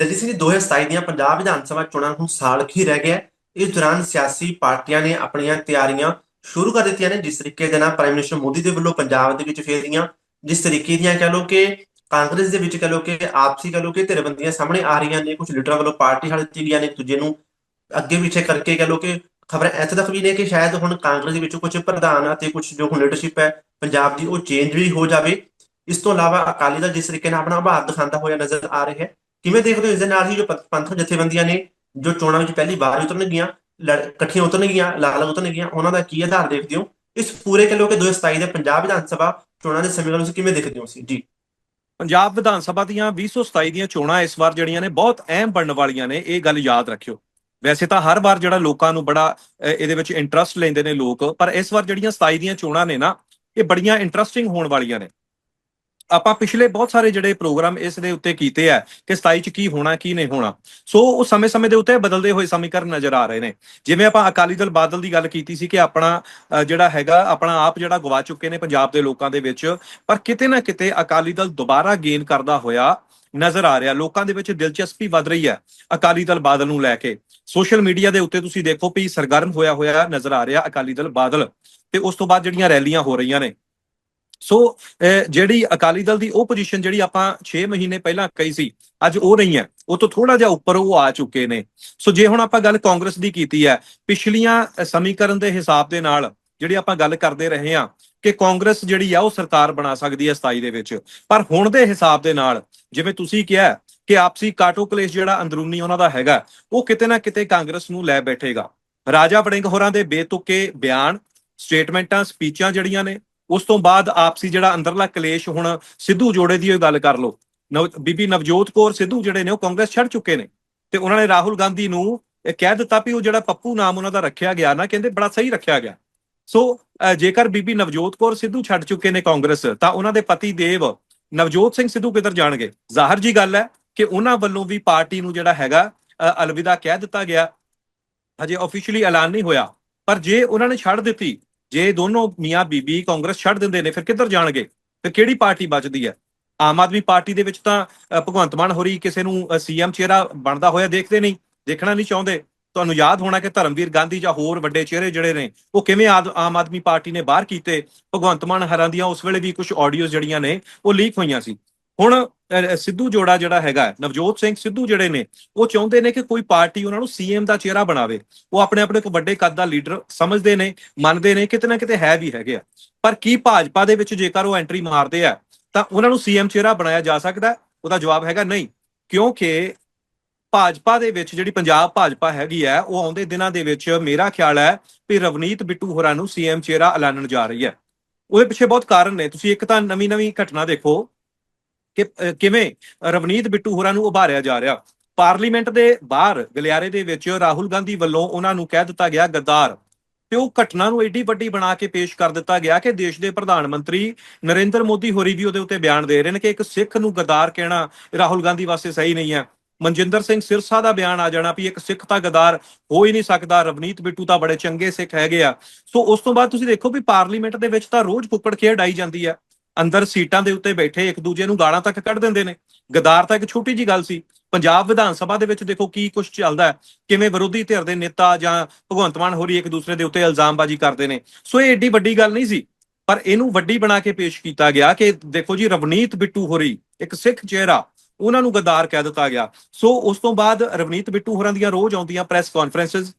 ਦਲਜੀਤ ਸਿੰਘ ਜੀ 2027 ਦੀਆਂ ਪੰਜਾਬ ਵਿਧਾਨ ਸਭਾ ਚੋਣਾਂ ਨੂੰ ਸਾਲ ਹੀ ਰਹਿ ਗਿਆ ਇਸ ਦੌਰਾਨ ਸਿਆਸੀ ਪਾਰਟੀਆਂ ਨੇ ਆਪਣੀਆਂ ਤਿਆਰੀਆਂ ਸ਼ੁਰੂ ਕਰ ਦਿੱਤੀਆਂ ਨੇ, ਜਿਸ ਤਰੀਕੇ ਦੇ ਨਾਲ ਪ੍ਰਾਈਮ ਮਿਨਿਸਟਰ ਮੋਦੀ ਦੇ ਵੱਲੋਂ ਪੰਜਾਬ ਦੇ ਵਿੱਚ ਫੇਰੀਆਂ, ਜਿਸ ਤਰੀਕੇ ਦੀਆਂ ਕਹ ਲੋ ਕਿ ਕਾਂਗਰਸ ਦੇ ਵਿੱਚ ਕਹ ਲੋ ਕਿ ਆਪਸੀ ਕਹ ਲੋ ਕਿ ਧਿਰਬੰਦੀਆਂ ਸਾਹਮਣੇ ਆ ਰਹੀਆਂ ਨੇ ਕੁਝ ਲੀਡਰਾਂ ਵੱਲੋਂ ਪਾਰਟੀ ਹਾਲ ਦਿੱਤੀ ਗਈਆਂ ਨੇ, ਇੱਕ ਦੂਜੇ ਨੂੰ ਅੱਗੇ ਪਿੱਛੇ ਕਰਕੇ ਕਹ ਲੋ ਕਿ ਖਬਰਾਂ ਇੱਥੇ ਤੱਕ ਵੀ ਨੇ ਕਿ ਸ਼ਾਇਦ ਹੁਣ ਕਾਂਗਰਸ ਦੇ ਵਿੱਚ ਕੁਝ ਪ੍ਰਧਾਨ ਅਤੇ ਕੁਝ ਜੋ ਹੁਣ ਲੀਡਰਸ਼ਿਪ ਹੈ ਪੰਜਾਬ ਦੀ ਉਹ ਚੇਂਜ ਵੀ ਹੋ ਜਾਵੇ। ਇਸ ਤੋਂ ਇਲਾਵਾ ਅਕਾਲੀ ਦਲ ਜਿਸ ਤਰੀਕੇ ਨਾਲ ਆਪਣਾ ਭਾਰ ਦਿਖਾਉਂਦਾ ਹੋਇਆ ਨਜ਼ਰ ਆ ਰਿਹਾ ਹੈ ਕਿਵੇਂ ਦੇਖਦੇ ਹੋ ਇਸ ਦੇ ਨਾਲ ਹੀ ਜੋ ਪੰਥ- ਪੰਥਕ ਜਥੇਬੰਦੀਆਂ ਨੇ, ਜੋ ਚੋਣਾਂ ਵਿੱਚ ਪਹਿਲੀ ਵਾਰ ਉਤਰਨਗੀਆਂ ਇਕੱਠੀਆਂ ਉਤਰਨਗੀਆਂ, ਲਾਲ ਉਤਰਨਗੀਆਂ, ਉਹਨਾਂ ਦਾ ਕੀ ਆਧਾਰ ਦੇਖਦੇ ਹੋ? ਇਸ ਪੂਰੇ ਕਹਿ ਲੋ ਕਿ 2027 ਦੇ ਪੰਜਾਬ ਵਿਧਾਨ ਸਭਾ ਚੋਣਾਂ ਦੇ ਸਮੇਂ ਨੂੰ ਕਿਵੇਂ ਦੇਖਦੇ ਹੋ ਸੀ ਜੀ। ਪੰਜਾਬ ਵਿਧਾਨ ਸਭਾ ਦੀਆਂ 2027 ਦੀਆਂ ਚੋਣਾਂ ਇਸ ਵਾਰ ਜਿਹੜੀਆਂ ਨੇ ਬਹੁਤ ਅਹਿਮ ਬਣਨ ਵਾਲੀਆਂ ਨੇ, ਇਹ ਗੱਲ ਯਾਦ ਰੱਖਿਓ। ਵੈਸੇ ਤਾਂ ਹਰ ਵਾਰ ਜਿਹੜਾ ਲੋਕਾਂ ਨੂੰ ਬੜਾ ਇਹਦੇ ਵਿੱਚ ਇੰਟਰਸਟ ਲੈਂਦੇ ਨੇ ਲੋਕ, ਪਰ ਇਸ ਵਾਰ ਜਿਹੜੀਆਂ 27 ਦੀਆਂ ਚੋਣਾਂ ਨੇ ਨਾ, ਇਹ ਬੜੀਆਂ ਇੰਟਰਸਟਿੰਗ ਹੋਣ ਵਾਲੀਆਂ ਨੇ। ਆਪਾਂ ਪਿਛਲੇ ਬਹੁਤ ਸਾਰੇ ਜਿਹੜੇ ਪ੍ਰੋਗਰਾਮ ਇਸ ਦੇ ਉੱਤੇ ਕੀਤੇ ਆ ਕਿ 27 ਚ ਕੀ ਹੋਣਾ, ਕੀ ਨਹੀਂ ਹੋਣਾ। ਸੋ ਉਹ ਸਮੇਂ-ਸਮੇਂ ਦੇ ਉੱਤੇ ਬਦਲਦੇ ਹੋਏ ਸਮੀਕਰਨ ਨਜ਼ਰ ਆ ਰਹੇ ਨੇ। ਜਿਵੇਂ ਆਪਾਂ ਅਕਾਲੀ ਦਲ ਬਾਦਲ ਦੀ ਗੱਲ ਕੀਤੀ ਸੀ ਕਿ ਆਪਣਾ ਜਿਹੜਾ ਹੈਗਾ, ਆਪਣਾ ਆਪ ਜਿਹੜਾ ਗਵਾ ਚੁੱਕੇ ਨੇ ਪੰਜਾਬ ਦੇ ਲੋਕਾਂ ਦੇ ਵਿੱਚ, ਪਰ ਕਿਤੇ ਨਾ ਕਿਤੇ ਅਕਾਲੀ ਦਲ ਦੁਬਾਰਾ ਗੇਨ ਕਰਦਾ ਹੋਇਆ ਨਜ਼ਰ ਆ ਰਿਹਾ। ਲੋਕਾਂ ਦੇ ਵਿੱਚ ਦਿਲਚਸਪੀ ਵੱਧ ਰਹੀ ਹੈ ਅਕਾਲੀ ਦਲ ਬਾਦਲ ਨੂੰ ਲੈ ਕੇ। ਸੋਸ਼ਲ ਮੀਡੀਆ ਦੇ ਉੱਤੇ ਤੁਸੀਂ ਦੇਖੋ ਵੀ ਸਰਗਰਮ ਹੋਇਆ ਹੋਇਆ ਨਜ਼ਰ ਆ ਰਿਹਾ ਅਕਾਲੀ ਦਲ ਬਾਦਲ। ਤੇ ਉਸ ਤੋਂ ਬਾਅਦ ਜਿਹੜੀਆਂ ਰੈਲੀਆਂ ਹੋ ਰਹੀਆਂ ਨੇ ਸੋ ਅਹ, ਜਿਹੜੀ ਅਕਾਲੀ ਦਲ ਦੀ ਉਹ ਪੋਜੀਸ਼ਨ ਜਿਹੜੀ ਆਪਾਂ 6 ਮਹੀਨੇ ਪਹਿਲਾਂ ਕਹੀ ਸੀ ਅੱਜ ਉਹ ਨਹੀਂ ਹੈ। ਉਹ ਤੋਂ ਥੋੜਾ ਜਿਹਾ ਉੱਪਰ ਉਹ ਆ ਚੁੱਕੇ ਨੇ। ਸੋ ਜੇ ਹੁਣ ਆਪਾਂ ਗੱਲ ਕਾਂਗਰਸ ਦੀ ਕੀਤੀ ਹੈ ਪਿਛਲੀਆਂ ਸਮੀਕਰਨ ਦੇ ਹਿਸਾਬ ਦੇ ਨਾਲ ਜਿਹੜੀ ਆਪਾਂ ਗੱਲ ਕਰਦੇ ਰਹੇ ਹਾਂ ਕਿ ਕਾਂਗਰਸ ਜਿਹੜੀ ਆ ਉਹ ਸਰਕਾਰ ਬਣਾ ਸਕਦੀ ਹੈ 27 ਦੇ ਵਿੱਚ। ਪਰ ਹੁਣ ਦੇ ਹਿਸਾਬ ਦੇ ਨਾਲ ਜਿਵੇਂ ਤੁਸੀਂ ਕਿਹਾ ਕਿ ਆਪਸੀ ਕਾਟੋ ਕਲੇਸ਼ ਜਿਹੜਾ ਅੰਦਰੂਨੀ ਉਹਨਾਂ ਦਾ ਹੈਗਾ ਉਹ ਕਿਤੇ ਨਾ ਕਿਤੇ ਕਾਂਗਰਸ ਨੂੰ ਲੈ ਬੈਠੇਗਾ। ਰਾਜਾ ਵੜਿੰਗ ਹੋਰਾਂ ਦੇ ਬੇਤੁਕੇ ਬਿਆਨ ਸਟੇਟਮੈਂਟਾਂ ਸਪੀਚਾਂ ਜਿਹੜੀਆਂ ਨੇ ਉਸ ਤੋਂ ਬਾਅਦ ਆਪਸੀ ਜਿਹੜਾ ਅੰਦਰਲਾ ਕਲੇਸ਼ ਹੁਣ ਸਿੱਧੂ ਜੋੜੇ ਦੀ ਉਹ ਗੱਲ ਕਰ ਲਓ। ਨਵ- ਬੀਬੀ ਨਵਜੋਤ ਕੌਰ ਸਿੱਧੂ ਜਿਹੜੇ ਨੇ ਉਹ ਕਾਂਗਰਸ ਛੱਡ ਚੁੱਕੇ ਨੇ ਤੇ ਉਹਨਾਂ ਨੇ ਰਾਹੁਲ ਗਾਂਧੀ ਨੂੰ ਇਹ ਕਹਿ ਦਿੱਤਾ ਵੀ ਉਹ ਜਿਹੜਾ ਪੱਪੂ ਨਾਮ ਉਹਨਾਂ ਦਾ ਰੱਖਿਆ ਗਿਆ ਨਾ, ਕਹਿੰਦੇ ਬੜਾ ਸਹੀ ਰੱਖਿਆ ਗਿਆ। ਸੋ ਜੇਕਰ ਬੀਬੀ ਨਵਜੋਤ ਕੌਰ ਸਿੱਧੂ ਛੱਡ ਚੁੱਕੇ ਨੇ ਕਾਂਗਰਸ, ਤਾਂ ਉਹਨਾਂ ਦੇ ਪਤੀ ਦੇਵ ਨਵਜੋਤ ਸਿੰਘ ਸਿੱਧੂ ਕਿੱਧਰ ਜਾਣਗੇ? ਜ਼ਾਹਰ ਜੀ ਗੱਲ ਹੈ ਕਿ ਉਹਨਾਂ ਵੱਲੋਂ ਵੀ ਪਾਰਟੀ ਨੂੰ ਜਿਹੜਾ ਹੈਗਾ ਅਲਵਿਦਾ ਕਹਿ ਦਿੱਤਾ ਗਿਆ। ਹਜੇ ਆਫੀਸ਼ੀਅਲੀ ਐਲਾਨ ਨਹੀਂ ਹੋਇਆ। ਪਰ ਜੇ ਉਹਨਾਂ ਨੇ ਛੱਡ ਦਿੱਤੀ ਜੇ ਦੋਨੋਂ ਮੀਆਂ ਬੀਬੀ ਕਾਂਗਰਸ ਛੱਡ ਦਿੰਦੇ ਨੇ, ਫਿਰ ਕਿੱਧਰ ਜਾਣਗੇ? ਫਿਰ ਕਿਹੜੀ ਪਾਰਟੀ ਬਚਦੀ ਹੈ? ਆਮ ਆਦਮੀ ਪਾਰਟੀ ਦੇ ਵਿੱਚ ਤਾਂ ਭਗਵੰਤ ਮਾਨ ਹੋਰੀ ਕਿਸੇ ਨੂੰ ਸੀਐਮ ਚਿਹਰਾ ਬਣਦਾ ਹੋਇਆ ਦੇਖਦੇ ਨਹੀਂ, ਦੇਖਣਾ ਨਹੀਂ ਚਾਹੁੰਦੇ। ਤੁਹਾਨੂੰ ਯਾਦ ਹੋਣਾ ਕਿ ਧਰਮਵੀਰ ਗਾਂਧੀ ਜਾਂ ਹੋਰ ਵੱਡੇ ਚਿਹਰੇ ਜਿਹੜੇ ਨੇ, ਉਹ ਕਿਵੇਂ ਆਦ- ਆਮ ਆਦਮੀ ਪਾਰਟੀ ਨੇ ਬਾਹਰ ਕੀਤੇ? ਭਗਵੰਤ ਮਾਨ ਹਰਾਂ ਦੀਆਂ ਉਸ ਵੇਲੇ ਵੀ ਕੁਝ ਆਡੀਓਜ਼ ਜਿਹੜੀਆਂ ਨੇ, ਉਹ ਲੀਕ ਹੋਈਆਂ ਸੀ। ਹੁਣ ਸਿੱਧੂ ਜੋੜਾ ਜਿਹੜਾ ਹੈਗਾ ਨਵਜੋਤ ਸਿੰਘ ਸਿੱਧੂ ਜਿਹੜੇ ਨੇ, ਉਹ ਚਾਹੁੰਦੇ ਨੇ ਕਿ ਕੋਈ ਪਾਰਟੀ ਉਹਨਾਂ ਨੂੰ ਸੀਐਮ ਦਾ ਚਿਹਰਾ ਬਣਾਵੇ। ਉਹ ਆਪਣੇ ਆਪਣੇ ਇੱਕ ਵੱਡੇ ਕੱਦ ਦਾ ਲੀਡਰ ਸਮਝਦੇ ਨੇ, ਮੰਨਦੇ ਨੇ, ਕਿਤੇ ਨਾ ਕਿਤੇ ਹੈ ਵੀ ਹੈਗੇ ਆ। ਪਰ ਕੀ ਭਾਜਪਾ ਦੇ ਵਿੱਚ ਜੇਕਰ ਉਹ ਐਂਟਰੀ ਮਾਰਦੇ ਆ, ਤਾਂ ਉਹਨਾਂ ਨੂੰ ਸੀਐਮ ਚਿਹਰਾ ਬਣਾਇਆ ਜਾ ਸਕਦਾ ਉਹਦਾ ਜਵਾਬ ਹੈਗਾ ਨਹੀਂ। ਕਿਉਂਕਿ ਭਾਜਪਾ ਦੇ ਵਿੱਚ ਜਿਹੜੀ ਪੰਜਾਬ ਭਾਜਪਾ ਹੈਗੀ ਹੈ, ਉਹ ਆਉਂਦੇ ਦਿਨਾਂ ਦੇ ਵਿੱਚ ਮੇਰਾ ਖਿਆਲ ਹੈ ਵੀ ਰਵਨੀਤ ਬਿੱਟੂ ਹੋਰਾਂ ਨੂੰ ਸੀਐਮ ਚਿਹਰਾ ਐਲਾਨਣ ਜਾ ਰਹੀ ਹੈ। ਉਹਦੇ ਪਿੱਛੇ ਬਹੁਤ ਕਾਰਨ ਨੇ। ਤੁਸੀਂ ਇੱਕ ਤਾਂ ਨਵੀਂ ਨਵੀਂ ਘਟਨਾ ਦੇਖੋ ਕਿ ਕਿਵੇਂ ਰਵਨੀਤ ਬਿੱਟੂ ਹੋਰਾਂ ਨੂੰ ਉਭਾਰਿਆ ਜਾ ਰਿਹਾ। ਪਾਰਲੀਮੈਂਟ ਦੇ ਬਾਹਰ ਗਲਿਆਰੇ ਦੇ ਵਿੱਚ ਰਾਹੁਲ ਗਾਂਧੀ ਵੱਲੋਂ ਉਹਨਾਂ ਨੂੰ ਕਹਿ ਦਿੱਤਾ ਗਿਆ ਗੱਦਾਰ। ਤੇ ਉਹ ਘਟਨਾ ਨੂੰ ਏਡੀ ਵੱਡੀ ਬਣਾ ਕੇ ਪੇਸ਼ ਕਰ ਦਿੱਤਾ ਗਿਆ ਕਿ ਦੇਸ਼ ਦੇ ਪ੍ਰਧਾਨ ਮੰਤਰੀ ਨਰਿੰਦਰ ਮੋਦੀ ਹੋਰੀ ਵੀ ਉਹਦੇ ਉੱਤੇ ਬਿਆਨ ਦੇ ਰਹੇ ਨੇ ਕਿ ਇੱਕ ਸਿੱਖ ਨੂੰ ਗਦਾਰ ਕਹਿਣਾ ਰਾਹੁਲ ਗਾਂਧੀ ਵਾਸਤੇ ਸਹੀ ਨਹੀਂ ਹੈ। ਮਨਜਿੰਦਰ ਸਿੰਘ ਸਿਰਸਾ ਦਾ ਬਿਆਨ ਆ ਜਾਣਾ ਵੀ ਇੱਕ ਸਿੱਖ ਤਾਂ ਗਦਾਰ ਹੋ ਹੀ ਨਹੀਂ ਸਕਦਾ, ਰਵਨੀਤ ਬਿੱਟੂ ਤਾਂ ਬੜੇ ਚੰਗੇ ਸਿੱਖ ਹੈਗੇ ਆ। ਸੋ ਉਸ ਤੋਂ ਬਾਅਦ ਤੁਸੀਂ ਦੇਖੋ ਵੀ ਪਾਰਲੀਮੈਂਟ ਦੇ ਵਿੱਚ ਤਾਂ ਰੋਜ਼ ਕੁੱਕੜ ਖੇਡ ਆਈ ਜਾਂਦੀ ਹੈ। ਅੰਦਰ ਸੀਟਾਂ ਦੇ ਉੱਤੇ ਬੈਠੇ ਇੱਕ ਦੂਜੇ ਨੂੰ ਗਾਲਾਂ ਤੱਕ ਕੱਢ ਦਿੰਦੇ ਨੇ। ਗਦਾਰ ਤਾਂ ਇੱਕ ਛੋਟੀ ਜੀ ਗੱਲ ਸੀ। ਪੰਜਾਬ ਵਿਧਾਨ ਸਭਾ ਦੇ ਵਿੱਚ ਦੇਖੋ ਕੀ ਕੁਝ ਚੱਲਦਾ ਹੈ। ਕਿਵੇਂ ਵਿਰੋਧੀ ਧਿਰ ਦੇ ਨੇਤਾ ਜਾਂ ਭਗਵੰਤ ਮਾਨ ਹੋਰੀ ਇੱਕ ਦੂਸਰੇ ਦੇ ਉੱਤੇ ਇਲਜ਼ਾਮਬਾਜ਼ੀ ਕਰਦੇ ਨੇ। ਸੋ ਇਹ ਏਡੀ ਵੱਡੀ ਗੱਲ ਨਹੀਂ ਸੀ। ਪਰ ਇਹਨੂੰ ਵੱਡੀ ਬਣਾ ਕੇ ਪੇਸ਼ ਕੀਤਾ ਗਿਆ ਕਿ ਦੇਖੋ ਜੀ ਰਵਨੀਤ ਬਿੱਟੂ ਹੋਰੀ, ਇੱਕ ਸਿੱਖ ਚਿਹਰਾ, ਉਹਨਾਂ ਨੂੰ ਗਦਾਰ ਕਹਿ ਦਿੱਤਾ ਗਿਆ। ਸੋ ਉਸ ਤੋਂ ਬਾਅਦ ਰਵਨੀਤ ਬਿੱਟੂ ਹੋਰਾਂ ਦੀਆਂ ਰੋਜ਼ ਆਉਂਦੀਆਂ ਪ੍ਰੈਸ ਕਾਨਫਰੰਸਸ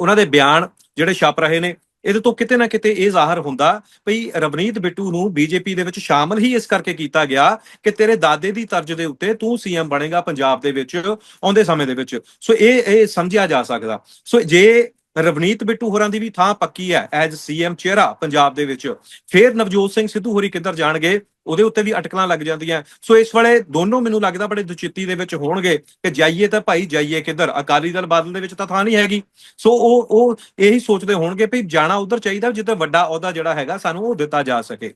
ਉਹਨਾਂ ਦੇ ਬਿਆਨ ਜਿਹੜੇ ਛਪ ਰਹੇ ਨੇ। ਇਹਦੇ ਤੋਂ ਕਿਤੇ ਨਾ ਕਿਤੇ ਇਹ ਜ਼ਾਹਰ ਹੁੰਦਾ ਭਈ ਰਵਨੀਤ ਬਿੱਟੂ ਨੂੰ ਬੀਜੇਪੀ ਦੇ ਵਿੱਚ ਸ਼ਾਮਲ ਹੀ ਇਸ ਕਰਕੇ ਕੀਤਾ ਗਿਆ ਕਿ ਤੇਰੇ ਦਾਦੇ ਦੀ ਤਰਜ਼ ਦੇ ਉੱਤੇ ਤੂੰ ਸੀਐਮ ਬਣੇਗਾ ਪੰਜਾਬ ਦੇ ਵਿੱਚ ਆਉਂਦੇ ਸਮੇਂ ਦੇ ਵਿੱਚ। ਸੋ ਇਹ ਇਹ ਸਮਝਿਆ ਜਾ ਸਕਦਾ। ਸੋ ਜੇ ਰਵਨੀਤ ਬਿੱਟੂ ਹੋਰਾਂ ਦੀ ਵੀ ਥਾਂ ਪੱਕੀ ਹੈ ਐਜ਼ ਸੀਐਮ ਚਿਹਰਾ ਪੰਜਾਬ ਦੇ ਵਿੱਚ, ਫੇਰ ਨਵਜੋਤ ਸਿੰਘ ਸਿੱਧੂ ਹੋਰੀ ਕਿੱਧਰ ਜਾਣਗੇ? ਉਹਦੇ ਉੱਤੇ ਵੀ ਅਟਕਲਾਂ ਲੱਗ ਜਾਂਦੀਆਂ। ਸੋ ਇਸ ਵੇਲੇ ਦੋਨੋਂ ਮੈਨੂੰ ਲੱਗਦਾ ਬੜੇ ਦੁਚਿੱਤੀ ਦੇ ਵਿੱਚ ਹੋਣਗੇ ਕਿ ਜਾਈਏ ਤਾਂ ਭਾਈ ਜਾਈਏ ਕਿੱਧਰ, ਅਕਾਲੀ ਦਲ ਬਾਦਲ ਦੇ ਵਿੱਚ ਤਾਂ ਥਾਂ ਨਹੀਂ ਹੈਗੀ। ਸੋ ਉਹ ਉਹ ਇਹੀ ਸੋਚਦੇ ਹੋਣਗੇ ਵੀ ਜਾਣਾ ਉਧਰ ਚਾਹੀਦਾ ਜਿੱਥੇ ਵੱਡਾ ਅਹੁਦਾ ਜਿਹੜਾ ਹੈਗਾ ਸਾਨੂੰ ਉਹ ਦਿੱਤਾ ਜਾ ਸਕੇ।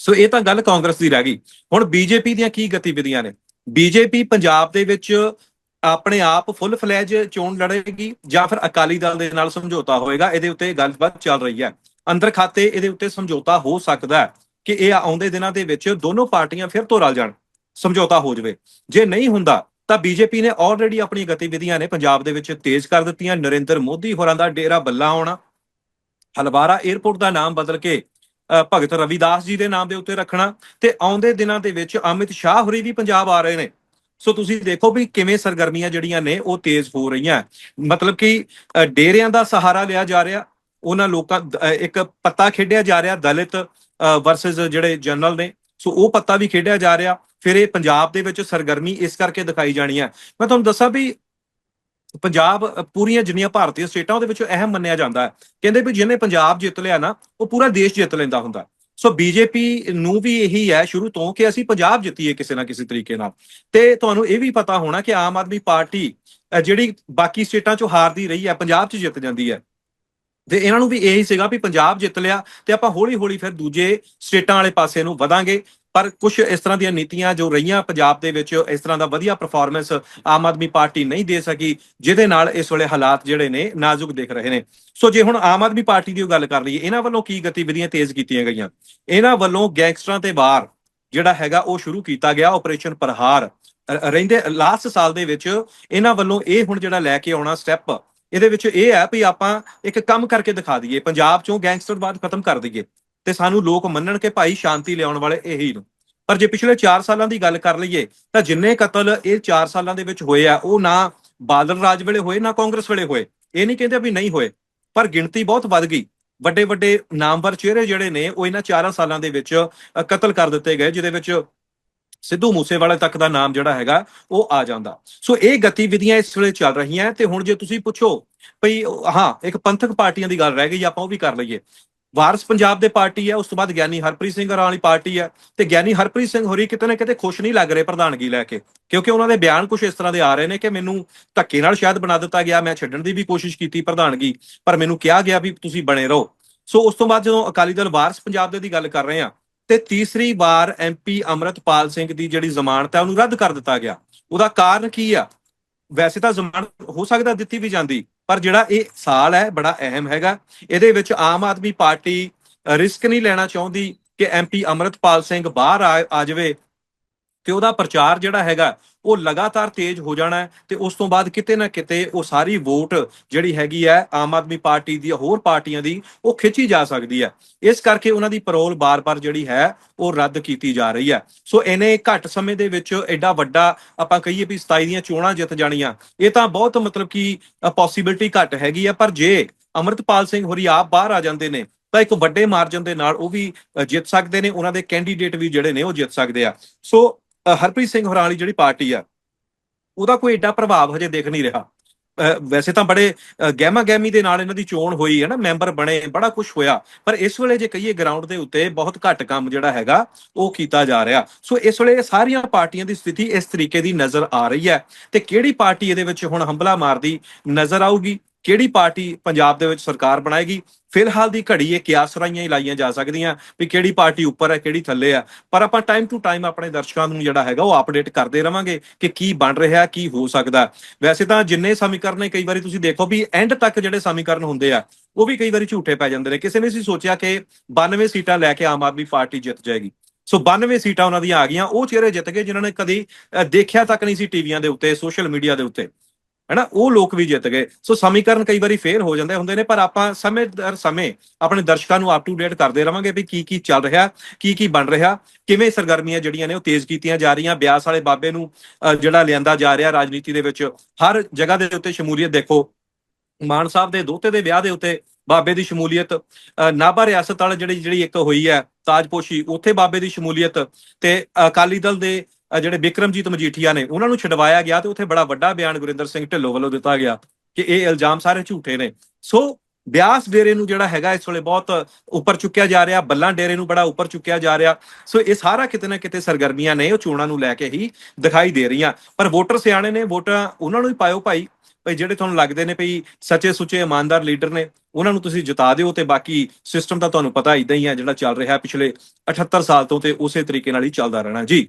ਸੋ ਇਹ ਤਾਂ ਗੱਲ ਕਾਂਗਰਸ ਦੀ ਰਹਿ ਗਈ। ਹੁਣ ਬੀਜੇਪੀ ਦੀਆਂ ਕੀ ਗਤੀਵਿਧੀਆਂ ਨੇ? ਬੀਜੇਪੀ ਪੰਜਾਬ ਦੇ ਵਿੱਚ ਆਪਣੇ ਆਪ ਫੁੱਲ ਫਲੈਜ ਚੋਣ ਲੜੇਗੀ ਜਾਂ ਫਿਰ ਅਕਾਲੀ ਦਲ ਦੇ ਨਾਲ ਸਮਝੌਤਾ ਹੋਏਗਾ। ਇਹਦੇ ਉੱਤੇ ਗੱਲਬਾਤ ਚੱਲ ਰਹੀ ਹੈ। ਅੰਦਰ ਖਾਤੇ ਇਹਦੇ ਉੱਤੇ ਸਮਝੌਤਾ ਹੋ ਸਕਦਾ ਹੈ। ਕਿ ਇਹ ਆਉਂਦੇ ਦਿਨਾਂ ਦੇ ਵਿੱਚ ਦੋਨੋਂ ਪਾਰਟੀਆਂ ਫਿਰ ਤੋਂ ਰਲ ਜਾਣ, ਸਮਝੌਤਾ ਹੋ ਜਾਵੇ। ਜੇ ਨਹੀਂ ਹੁੰਦਾ, ਤਾਂ ਬੀਜੇਪੀ ਨੇ ਆਲਰੇਡੀ ਆਪਣੀਆਂ ਗਤੀਵਿਧੀਆਂ ਨੇ ਪੰਜਾਬ ਦੇ ਵਿੱਚ ਤੇਜ਼ ਕਰ ਦਿੱਤੀਆਂ। ਨਰਿੰਦਰ ਮੋਦੀ ਹੋਰਾਂ ਦਾ ਡੇਰਾ ਬੱਲਾ ਆਉਣਾ, ਹਲਵਾਰਾ 에ਅਰਪੋਰਟ ਦਾ ਨਾਮ ਬਦਲ ਕੇ ਭਗਤ ਰਵਿਦਾਸ ਜੀ ਦੇ ਨਾਮ ਦੇ ਉੱਤੇ ਰੱਖਣਾ ਤੇ ਆਉਂਦੇ ਦਿਨਾਂ ਦੇ ਵਿੱਚ ਅਮਿਤ ਸ਼ਾਹ ਹੋਰੀ ਵੀ ਪੰਜਾਬ ਆ ਰਹੇ ਨੇ। ਸੋ ਤੁਸੀਂ ਦੇਖੋ ਵੀ ਕਿਵੇਂ ਸਰਗਰਮੀਆਂ ਜਿਹੜੀਆਂ ਨੇ ਉਹ ਤੇਜ਼ ਹੋ ਰਹੀਆਂ। ਮਤਲਬ ਕਿ ਡੇਰਿਆਂ ਦਾ ਸਹਾਰਾ ਲਿਆ ਜਾ ਰਿਹਾ। ਉਹਨਾਂ ਲੋਕਾਂ ਇੱਕ ਪੱਤਾ ਖੇਡਿਆ ਜਾ ਰਿਹਾ। ਦਲਿਤ ਵਰਸਸ ਜਿਹੜੇ ਜਨਰਲ ਨੇ। ਸੋ ਉਹ ਪੱਤਾ ਵੀ ਖੇਡਿਆ ਜਾ ਰਿਹਾ। ਫਿਰ ਇਹ ਪੰਜਾਬ ਦੇ ਵਿੱਚ ਸਰਗਰਮੀ ਇਸ ਕਰਕੇ ਦਿਖਾਈ ਜਾਣੀ ਹੈ। ਮੈਂ ਤੁਹਾਨੂੰ ਦੱਸਾਂ ਵੀ ਪੰਜਾਬ ਪੂਰੀਆਂ ਜਿੰਨੀਆਂ ਭਾਰਤੀ ਸਟੇਟਾਂ, ਉਹਦੇ ਵਿੱਚੋਂ ਅਹਿਮ ਮੰਨਿਆ ਜਾਂਦਾ ਹੈ। ਕਹਿੰਦੇ ਵੀ ਜਿਹਨੇ ਪੰਜਾਬ ਜਿੱਤ ਲਿਆ ਨਾ, ਉਹ ਪੂਰਾ ਦੇਸ਼ ਜਿੱਤ ਲੈਂਦਾ ਹੁੰਦਾ ਸੋ ਬੀਜੇਪੀ ਨੂੰ ਵੀ ਇਹੀ ਹੈ ਸ਼ੁਰੂ ਤੋਂ ਕਿ ਅਸੀਂ ਪੰਜਾਬ ਜਿੱਤੀਏ ਕਿਸੇ ਨਾ ਕਿਸੇ ਤਰੀਕੇ ਨਾਲ। ਤੇ ਤੁਹਾਨੂੰ ਇਹ ਵੀ ਪਤਾ ਹੋਣਾ ਕਿ ਆਮ ਆਦਮੀ ਪਾਰਟੀ ਜਿਹੜੀ ਬਾਕੀ ਸਟੇਟਾਂ 'ਚੋਂ ਹਾਰਦੀ ਰਹੀ ਹੈ, ਪੰਜਾਬ 'ਚ ਜਿੱਤ ਜਾਂਦੀ ਹੈ। ਤੇ ਇਹਨਾਂ ਨੂੰ ਵੀ ਇਹੀ ਸੀਗਾ ਵੀ ਪੰਜਾਬ ਜਿੱਤ ਲਿਆ ਤੇ ਆਪਾਂ ਹੌਲੀ ਹੌਲੀ ਫਿਰ ਦੂਜੇ ਸਟੇਟਾਂ ਵਾਲੇ ਪਾਸੇ ਨੂੰ ਵਧਾਂਗੇ। ਪਰ ਕੁਝ ਇਸ ਤਰ੍ਹਾਂ ਦੀਆਂ ਨੀਤੀਆਂ ਜੋ ਰਹੀਆਂ ਪੰਜਾਬ ਦੇ ਵਿੱਚ, ਇਸ ਤਰ੍ਹਾਂ ਦਾ ਵਧੀਆ ਪਰਫਾਰਮੈਂਸ ਆਮ ਆਦਮੀ ਪਾਰਟੀ ਨਹੀਂ ਦੇ ਸਕੀ, ਜਿਹਦੇ ਨਾਲ ਇਸ ਵੇਲੇ ਹਾਲਾਤ ਜਿਹੜੇ ਨੇ ਨਾਜ਼ੁਕ ਦਿਖ ਰਹੇ ਨੇ। ਸੋ ਜੇ ਹੁਣ ਆਮ ਆਦਮੀ ਪਾਰਟੀ ਦੀ ਗੱਲ ਕਰ ਲਈਏ, ਇਹਨਾਂ ਵੱਲੋਂ ਕੀ ਗਤੀਵਿਧੀਆਂ ਤੇਜ਼ ਕੀਤੀਆਂ ਗਈਆਂ? ਇਹਨਾਂ ਵੱਲੋਂ ਗੈਂਗਸਟਰਾਂ ਤੇ ਵਾਰ ਜਿਹੜਾ ਹੈਗਾ ਉਹ ਸ਼ੁਰੂ ਕੀਤਾ ਗਿਆ ਆਪਰੇਸ਼ਨ ਪ੍ਰਹਾਰ। ਰਹਿੰਦੇ ਲਾਸਟ ਸਾਲ ਦੇ ਵਿੱਚ ਇਹਨਾਂ ਵੱਲੋਂ ਇਹ ਹੁਣ ਜਿਹੜਾ ਲੈ ਕੇ ਆਉਣਾ ਸਟੈਪ ਇਹਦੇ ਵਿੱਚ ਇਹ ਹੈ ਵੀ ਆਪਾਂ ਇੱਕ ਕੰਮ ਕਰਕੇ ਦਿਖਾ ਦਈਏ, ਪੰਜਾਬ ਚੋਂ ਗੈਂਗਸਟਰਵਾਦ ਖਤਮ ਕਰ ਦਈਏ ਤੇ ਸਾਨੂੰ ਲੋਕ ਮੰਨਣ ਕਿ ਭਾਈ ਸ਼ਾਂਤੀ ਲਿਆਉਣ ਵਾਲੇ ਇਹੀ ਨੇ। ਪਰ ਜੇ ਪਿਛਲੇ 4 ਸਾਲਾਂ ਦੀ ਗੱਲ ਕਰ ਲਈਏ, ਤਾਂ ਜਿੰਨੇ ਕਤਲ ਇਹ 4 ਸਾਲਾਂ ਦੇ ਵਿੱਚ ਹੋਏ ਆ, ਉਹ ਨਾ ਬਾਦਲ ਰਾਜ ਵੇਲੇ ਹੋਏ, ਨਾ ਕਾਂਗਰਸ ਵੇਲੇ ਹੋਏ, ਇਹ ਨਹੀਂ ਕਹਿੰਦੇ ਵੀ ਨਹੀਂ ਹੋਏ, ਪਰ ਗਿਣਤੀ ਬਹੁਤ ਵੱਧ ਗਈ। ਵੱਡੇ ਵੱਡੇ ਨਾਮਵਰ ਚਿਹਰੇ ਜਿਹੜੇ ਨੇ, ਉਹ ਇਹਨਾਂ 4 ਸਾਲਾਂ ਦੇ ਵਿੱਚ ਕਤਲ ਕਰ ਦਿੱਤੇ ਗਏ, ਜਿਹਦੇ ਵਿੱਚ ਸਿੱਧੂ ਮੂਸੇਵਾਲੇ ਤੱਕ ਦਾ ਨਾਮ ਜਿਹੜਾ ਹੈਗਾ, ਉਹ ਆ ਜਾਂਦਾ। ਸੋ ਇਹ ਗਤੀਵਿਧੀਆਂ ਇਸ ਵੇਲੇ ਚੱਲ ਰਹੀਆਂ ਤੇ ਹੁਣ ਜੇ ਤੁਸੀਂ ਪੁੱਛੋ ਭਈ, ਹਾਂ, ਇੱਕ ਪੰਥਕ ਪਾਰਟੀਆਂ ਦੀ ਗੱਲ ਰਹਿ ਗਈ, ਆਪਾਂ ਉਹ ਵੀ ਕਰ ਲਈਏ। ਵਾਰਸ ਪੰਜਾਬ ਦੇ ਪਾਰਟੀ ਹੈ, ਉਸ ਤੋਂ ਬਾਅਦ ਗਿਆਨੀ ਹਰਪ੍ਰੀਤ ਸਿੰਘ ਹੋਰਾਂ ਵਾਲੀ ਪਾਰਟੀ ਹੈ ਤੇ ਗਿਆਨੀ ਹਰਪ੍ਰੀਤ ਸਿੰਘ ਹੋਰੀ ਕਿਤੇ ਨਾ ਕਿਤੇ ਖੁਸ਼ ਨਹੀਂ ਲੱਗ ਰਹੇ ਪ੍ਰਧਾਨਗੀ ਲੈ ਕੇ, ਕਿਉਂਕਿ ਉਹਨਾਂ ਦੇ ਬਿਆਨ ਕੁਝ ਇਸ ਤਰ੍ਹਾਂ ਦੇ ਆ ਰਹੇ ਨੇ ਕਿ ਮੈਨੂੰ ਧੱਕੇ ਨਾਲ ਸ਼ਾਇਦ ਬਣਾ ਦਿੱਤਾ ਗਿਆ, ਮੈਂ ਛੱਡਣ ਦੀ ਵੀ ਕੋਸ਼ਿਸ਼ ਕੀਤੀ ਪ੍ਰਧਾਨਗੀ, ਪਰ ਮੈਨੂੰ ਕਿਹਾ ਗਿਆ ਵੀ ਤੁਸੀਂ ਬਣੇ ਰਹੋ। ਸੋ ਉਸ ਤੋਂ ਬਾਅਦ ਜਦੋਂ ਅਕਾਲੀ ਦਲ ਵਾਰਸ ਪੰਜਾਬ ਦੇ ਦੀ ਗੱਲ ਕਰ ਰਹੇ ਆ ਤੇ ਤੀਸਰੀ ਵਾਰ ਐਮਪੀ ਅਮਰਤਪਾਲ ਸਿੰਘ ਦੀ ਜਿਹੜੀ ਜ਼ਮਾਨਤ ਹੈ, ਉਹਨੂੰ ਰੱਦ ਕਰ ਦਿੱਤਾ ਗਿਆ। ਉਹਦਾ ਕਾਰਨ ਕੀ ਆ? ਵੈਸੇ ਤਾਂ ਜ਼ਮਾਨਤ ਹੋ ਸਕਦਾ ਦਿੱਤੀ ਵੀ ਜਾਂਦੀ, ਪਰ ਜਿਹੜਾ ਇਹ ਸਾਲ ਹੈ, ਬੜਾ ਅਹਿਮ ਹੈਗਾ। ਇਹਦੇ ਵਿੱਚ ਆਮ ਆਦਮੀ ਪਾਰਟੀ ਰਿਸਕ ਨਹੀਂ ਲੈਣਾ ਚਾਹੁੰਦੀ ਕਿ ਐਮਪੀ ਅਮਰਤਪਾਲ ਸਿੰਘ ਬਾਹਰ ਆ ਆ ਜਾਵੇ। ਤੇ ਉਹਦਾ ਪ੍ਰਚਾਰ ਜਿਹੜਾ ਹੈਗਾ, ਉਹ ਲਗਾਤਾਰ ਤੇਜ਼ ਹੋ ਜਾਣਾ ਹੈ ਤੇ ਉਸ ਤੋਂ ਬਾਅਦ ਕਿਤੇ ਨਾ ਕਿਤੇ ਉਹ ਸਾਰੀ ਵੋਟ ਜਿਹੜੀ ਹੈਗੀ ਹੈ, ਆਮ ਆਦਮੀ ਪਾਰਟੀ ਦੀ, ਹੋਰ ਪਾਰਟੀਆਂ ਦੀ, ਉਹ ਖਿੱਚੀ ਜਾ ਸਕਦੀ ਹੈ। ਇਸ ਕਰਕੇ ਉਹਨਾਂ ਦੀ ਪਰੋਲ ਬਾਰ-ਬਾਰ ਜਿਹੜੀ ਹੈ, ਉਹ ਰੱਦ ਕੀਤੀ ਜਾ ਰਹੀ ਹੈ। ਸੋ ਇਹਨੇ ਘੱਟ ਸਮੇਂ ਦੇ ਵਿੱਚ ਐਡਾ ਵੱਡਾ ਆਪਾਂ ਕਹੀਏ ਵੀ 27 ਦੀਆਂ ਚੋਣਾਂ ਜਿੱਤ ਜਾਣੀਆਂ। ਇਹ ਤਾਂ ਬਹੁਤ ਮਤਲਬ ਕਿ ਪੋਸਿਬਿਲਿਟੀ ਘੱਟ ਹੈਗੀ ਆ ਪਰ ਜੇ ਅਮਰਤਪਾਲ ਸਿੰਘ ਹੋਰੀ ਆਪ ਬਾਹਰ ਆ ਜਾਂਦੇ ਨੇ, ਤਾਂ ਇੱਕ ਵੱਡੇ ਮਾਰਜਨ ਦੇ ਨਾਲ ਉਹ ਵੀ ਜਿੱਤ ਸਕਦੇ ਨੇ। ਉਹਨਾਂ ਦੇ ਕੈਂਡੀਡੇਟ ਵੀ ਜਿਹੜੇ ਨੇ, ਉਹ ਜਿੱਤ ਸਕਦੇ ਆ। ਸੋ ਹਰਪ੍ਰੀਤ ਸਿੰਘ ਹੋਰਾਂ ਵਾਲੀ ਜਿਹੜੀ ਪਾਰਟੀ ਆ, ਉਹਦਾ ਕੋਈ ਐਡਾ ਪ੍ਰਭਾਵ ਹਜੇ ਦੇਖ ਨਹੀਂ ਰਿਹਾ। ਵੈਸੇ ਤਾਂ ਬੜੇ ਗਹਿਮਾ ਗਹਿਮੀ ਦੇ ਨਾਲ ਇਹਨਾਂ ਦੀ ਚੋਣ ਹੋਈ ਹੈ ਨਾ, ਮੈਂਬਰ ਬਣੇ, ਬੜਾ ਕੁਝ ਹੋਇਆ। ਪਰ ਇਸ ਵੇਲੇ ਜੇ ਕਹੀਏ ਗਰਾਊਂਡ ਦੇ ਉੱਤੇ ਬਹੁਤ ਘੱਟ ਕੰਮ ਜਿਹੜਾ ਹੈਗਾ, ਉਹ ਕੀਤਾ ਜਾ ਰਿਹਾ। ਸੋ ਇਸ ਵੇਲੇ ਸਾਰੀਆਂ ਪਾਰਟੀਆਂ ਦੀ ਸਥਿਤੀ ਇਸ ਤਰੀਕੇ ਦੀ ਨਜ਼ਰ ਆ ਰਹੀ ਹੈ। ਤੇ ਕਿਹੜੀ ਪਾਰਟੀ ਇਹਦੇ ਵਿੱਚ ਹੁਣ ਹੰਬਲਾ ਮਾਰਦੀ ਨਜ਼ਰ ਆਊਗੀ? ਕਿਹੜੀ ਪਾਰਟੀ ਪੰਜਾਬ ਦੇ ਵਿੱਚ ਸਰਕਾਰ ਬਣਾਏਗੀ? ਫਿਲਹਾਲ ਦੀ ਘੜੀ ਇਹ ਕਿਆਸਰਾਈਆਂ ਹੀ ਲਾਈਆਂ ਜਾ ਸਕਦੀਆਂ ਵੀ ਕਿਹੜੀ ਪਾਰਟੀ ਉੱਪਰ ਹੈ ਕਿਹੜੀ ਥੱਲੇ ਆ ਪਰ ਆਪਾਂ ਟਾਈਮ ਟੂ ਟਾਈਮ ਆਪਣੇ ਦਰਸ਼ਕਾਂ ਨੂੰ ਜਿਹੜਾ ਹੈਗਾ ਉਹ ਅਪਡੇਟ ਕਰਦੇ ਰਵਾਂਗੇ ਕਿ ਕੀ ਬਣ ਰਿਹਾ ਕੀ ਹੋ ਸਕਦਾ। ਵੈਸੇ ਤਾਂ ਜਿੰਨੇ ਸਮੀਕਰਨ ਨੇ ਕਈ ਵਾਰੀ ਤੁਸੀਂ ਦੇਖੋ ਵੀ ਐਂਡ ਤੱਕ ਜਿਹੜੇ ਸਮੀਕਰਨ ਹੁੰਦੇ ਆ ਉਹ ਵੀ ਕਈ ਵਾਰੀ ਝੂਠੇ ਪੈ ਜਾਂਦੇ ਨੇ। ਕਿਸੇ ਨੇ ਸੀ ਸੋਚਿਆ ਕਿ 92 ਸੀਟਾਂ ਲੈ ਕੇ ਆਮ ਆਦਮੀ ਪਾਰਟੀ ਜਿੱਤ ਜਾਏਗੀ। ਸੋ 92 ਸੀਟਾਂ ਉਹਨਾਂ ਦੀਆਂ ਆ ਗਈਆਂ ਉਹ ਚਿਹਰੇ ਜਿੱਤ ਗਏ ਜਿਨ੍ਹਾਂ ਨੇ ਕਦੀ ਅ, ਦੇਖਿਆ ਤੱਕ ਨਹੀਂ ਸੀ ਟੀਵੀਆਂ ਦੇ ਉੱਤੇ ਸੋਸ਼ਲ ਮੀਡੀਆ ਦੇ ਉੱਤੇ। ਹੈਨਾ ਉਹ ਲੋਕ ਵੀ ਜਿੱਤ ਗਏ। ਸੋ ਸਮੀਕਰਨ ਕਈ ਵਾਰੀ ਫੇਰ ਹੋ ਜਾਂਦੇ ਹੁੰਦੇ ਨੇ ਪਰ ਆਪਾਂ ਸਮੇਂ ਦਰ ਸਮੇਂ ਆਪਣੇ ਦਰਸ਼ਕਾਂ ਨੂੰ ਅਪ ਟੂ ਡੇਟ ਕਰਦੇ ਰਵਾਂਗੇ ਵੀ ਕੀ ਕੀ ਚੱਲ ਰਿਹਾ ਕੀ ਕੀ ਬਣ ਰਿਹਾ ਕਿਵੇਂ ਸਰਗਰਮੀਆਂ ਜਿਹੜੀਆਂ ਨੇ ਉਹ ਤੇਜ਼ ਕੀਤੀਆਂ ਜਾ ਰਹੀਆਂ। ਬਿਆਸ ਵਾਲੇ ਬਾਬੇ ਨੂੰ ਅ, ਜਿਹੜਾ ਲਿਆਂਦਾ ਜਾ ਰਿਹਾ ਰਾਜਨੀਤੀ ਦੇ ਵਿੱਚ ਹਰ ਜਗ੍ਹਾ ਦੇ ਉੱਤੇ ਸ਼ਮੂਲੀਅਤ ਦੇਖੋ। ਮਾਨ ਸਾਹਿਬ ਦੇ ਦੋਤੇ ਦੇ ਵਿਆਹ ਦੇ ਉੱਤੇ ਬਾਬੇ ਦੀ ਸ਼ਮੂਲੀਅਤ ਅ, ਨਾਭਾ ਰਿਆਸਤ ਵਾਲੇ ਜਿਹੜੀ ਜਿਹੜੀ ਇੱਕ ਹੋਈ ਹੈ ਤਾਜਪੋਸ਼ੀ ਉੱਥੇ ਬਾਬੇ ਦੀ ਸ਼ਮੂਲੀਅਤ ਤੇ ਅਕਾਲੀ ਦਲ ਦੇ ਜਿਹੜੇ ਵਿਕਰਮਜੀਤ ਮਜੀਠੀਆ ਨੇ, ਉਹਨਾਂ ਨੂੰ ਛਡਵਾਇਆ ਗਿਆ ਤੇ ਉੱਥੇ ਬੜਾ ਵੱਡਾ ਬਿਆਨ ਗੁਰਿੰਦਰ ਸਿੰਘ ਢਿੱਲੋਂ ਵੱਲੋਂ ਦਿੱਤਾ ਗਿਆ ਕਿ ਇਹ ਇਲਜ਼ਾਮ ਸਾਰੇ ਝੂਠੇ ਨੇ। ਸੋ ਬਿਆਸ ਡੇਰੇ ਨੂੰ ਜਿਹੜਾ ਹੈਗਾ, ਇਸ ਵੇਲੇ ਬਹੁਤ ਉੱਪਰ ਚੁੱਕਿਆ ਜਾ ਰਿਹਾ, ਬੱਲਾਂ ਡੇਰੇ ਨੂੰ ਬੜਾ ਉੱਪਰ ਚੁੱਕਿਆ ਜਾ ਰਿਹਾ। ਸੋ ਇਹ ਸਾਰਾ ਕਿਤੇ ਨਾ ਕਿਤੇ ਸਰਗਰਮੀਆਂ ਨੇ, ਉਹ ਚੋਣਾਂ ਨੂੰ ਲੈ ਕੇ ਹੀ ਦਿਖਾਈ ਦੇ ਰਹੀਆਂ। ਪਰ ਵੋਟਰ ਸਿਆਣੇ ਨੇ, ਵੋਟਾਂ ਉਹਨਾਂ ਨੂੰ ਹੀ ਪਾਇਓ ਭਾਈ, ਭਈ ਜਿਹੜੇ ਤੁਹਾਨੂੰ ਲੱਗਦੇ ਨੇ ਭਈ ਸੱਚੇ ਸੁੱਚੇ ਇਮਾਨਦਾਰ ਲੀਡਰ ਨੇ, ਉਹਨਾਂ ਨੂੰ ਤੁਸੀਂ ਜਿਤਾ ਦਿਓ ਤੇ ਬਾਕੀ ਸਿਸਟਮ ਤਾਂ ਤੁਹਾਨੂੰ ਪਤਾ ਇਦਾਂ ਹੀ ਹੈ, ਜਿਹੜਾ ਚੱਲ ਰਿਹਾ ਪਿਛਲੇ 78 ਸਾਲ ਤੋਂ ਤੇ ਉਸੇ ਤਰੀਕੇ ਨਾਲ ਹੀ ਚੱਲਦਾ ਰਹਿਣਾ। ਜੀ।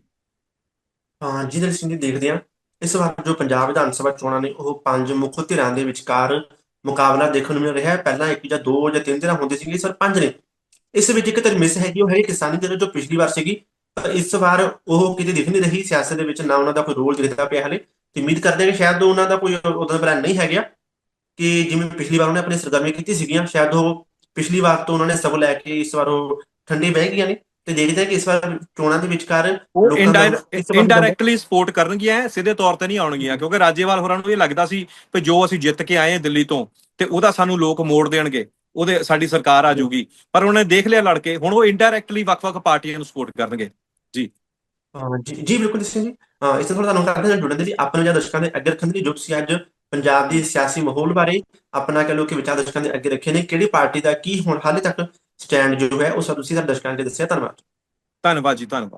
ਹਾਂ ਜਿਹਦੇ ਸਿੰਘ ਜੀ ਦੇਖਦੇ ਹਾਂ। ਇਸ ਵਾਰ ਜੋ ਪੰਜਾਬ ਵਿਧਾਨ ਸਭਾ ਚੋਣਾਂ ਨੇ, ਉਹ ਪੰਜ ਮੁੱਖ ਧਿਰਾਂ ਦੇ ਵਿਚਕਾਰ ਮੁਕਾਬਲਾ ਦੇਖਣ ਨੂੰ ਮਿਲ ਰਿਹਾ ਹੈ। ਪਹਿਲਾਂ ਇੱਕ ਜਾਂ ਦੋ ਜਾਂ ਤਿੰਨ ਧਿਰਾਂ ਹੁੰਦੇ ਸੀਗੇ, ਸਰ ਪੰਜ ਨੇ। ਇਸ ਵਿੱਚ ਇੱਕ ਧਿਰ ਮਿਸ ਹੈਗੀ, ਉਹ ਹੈਗੀ ਕਿਸਾਨੀ ਧਿਰ ਜੋ ਪਿਛਲੀ ਵਾਰ ਸੀਗੀ। ਪਰ ਇਸ ਵਾਰ ਉਹ ਕਿਤੇ ਦਿਖ ਨਹੀਂ ਰਹੀ, ਸਿਆਸਤ ਦੇ ਵਿੱਚ ਨਾ ਉਹਨਾਂ ਦਾ ਕੋਈ ਰੋਲ ਦਿਖਦਾ ਪਿਆ ਹਲੇ। ਤੇ ਉਮੀਦ ਕਰਦੇ ਹਾਂ ਕਿ ਸ਼ਾਇਦ ਉਹਨਾਂ ਦਾ ਕੋਈ ਉਦੋਂ ਦਾ ਪਲਾਨ ਨਹੀਂ ਹੈਗਾ, ਕਿ ਜਿਵੇਂ ਪਿਛਲੀ ਵਾਰ ਉਹਨੇ ਆਪਣੀ ਸਰਗਰਮੀ ਕੀਤੀ ਸੀਗੀਆਂ, ਸ਼ਾਇਦ ਉਹ ਪਿਛਲੀ ਵਾਰ ਤੋਂ ਉਹਨਾਂ ਨੇ ਸਭ ਲੈ ਕੇ ਇਸ ਵਾਰ ਉਹ ਠੰਡੇ ਬਹਿ ਗਈਆਂ ਨੇ। ਤੇ ਦੇਖਦੇ ਕਿ ਇਸ ਵਾਰ ਚੋਣਾਂ ਦੇ ਵਿਚਕਾਰ ਉਹ ਇਨਡਾਇਰੈਕਟਲੀ ਸਪੋਰਟ ਕਰਨਗੀਆਂ ਸਿੱਧੇ ਤੌਰ ਤੇ ਨਹੀਂ ਆਉਣਗੀਆਂ ਕਿਉਂਕਿ ਰਾਜੇਵਾਲ ਹੋਰਾਂ ਨੂੰ ਇਹ ਲੱਗਦਾ ਸੀ ਕਿ ਜੋ ਅਸੀਂ ਜਿੱਤ ਕੇ ਆਏ ਹਾਂ ਦਿੱਲੀ ਤੋਂ ਤੇ ਉਹਦਾ ਸਾਨੂੰ ਲੋਕ ਮੋੜ ਦੇਣਗੇ ਉਹਦੇ ਸਾਡੀ ਸਰਕਾਰ ਆ ਜਾਊਗੀ। ਪਰ ਉਹਨੇ ਦੇਖ ਲਿਆ ਲੜ ਕੇ ਹੁਣ ਉਹ ਇਨਡਾਇਰੈਕਟਲੀ ਵੱਖ-ਵੱਖ ਪਾਰਟੀਆਂ ਨੂੰ ਸਪੋਰਟ ਕਰਨਗੇ। ਹਾਂ ਜੀ ਜੀ ਬਿਲਕੁਲ ਜੀ ਜੀ। ਹਾਂ ਇਸ ਤੋਂ ਤੁਹਾਨੂੰ ਕਰਦੇ ਹਾਂ ਜੁੜਨ ਦੇ ਲਈ ਆਪਣੇ ਜਾਂ ਦਰਸ਼ਕਾਂ ਦੇ ਅੱਗੇ ਰੱਖਣ ਦੀ ਜੋ ਤੁਸੀਂ ਅੱਜ ਪੰਜਾਬ ਦੀ ਸਿਆਸੀ ਮਾਹੌਲ ਬਾਰੇ ਆਪਣਾ ਕਹ ਲੋ ਕਿ ਵਿਚਾਰ ਦਰਸ਼ਕਾਂ ਦੇ ਅੱਗੇ ਰੱਖੇ ਨੇ ਕਿਹੜੀ ਪਾਰਟੀ ਦਾ ਕੀ ਹੁਣ ਹਾਲੇ ਤੱਕ ਸਟੈਂਡ ਜੋ ਹੈ ਉਹ ਸਭ ਤੁਸੀਂ ਸਾਡੇ ਦਰਸ਼ਕਾਂ ਦੇ ਦੱਸਿਆ ਧੰਨਵਾਦ। ਧੰਨਵਾਦ ਜੀ ਧੰਨਵਾਦ।